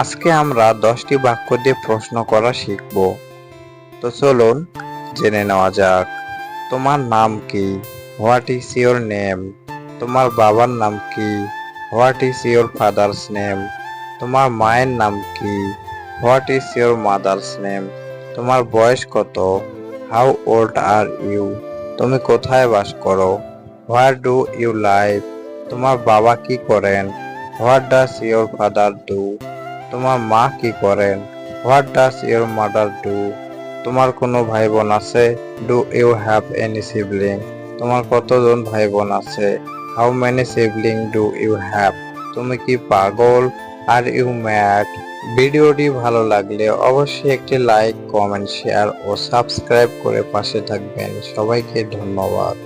আজকে আমরা দশটি বাক্য দিয়ে প্রশ্ন করা শিখব। তো চলুন জেনে নেওয়া যাক। তোমার নাম কি? হোয়াট ইজ ইওর নেম তোমার বাবার নাম কি? What is your father's name তোমার মায়ের নাম কি? What is your mother's name তোমার বয়স কত? হাউ ওল্ড আর ইউ তুমি কোথায় বাস করো? হোয়ার ডু ইউ লাইভ তোমার বাবা কি করেন? What does your father do তোমার মা কি করেন? What does your mother do তোমার কোনো ভাই বোন আছে? Do you have any sibling তোমার কতজন ভাই বোন আছে? How many sibling do you have তুমি কি পাগল? আর ইউ ম্যাড ভিডিওটি ভালো লাগলে অবশ্যই একটি লাইক কমেন্ট শেয়ার ও সাবস্ক্রাইব করে পাশে থাকবেন। সবাইকে ধন্যবাদ।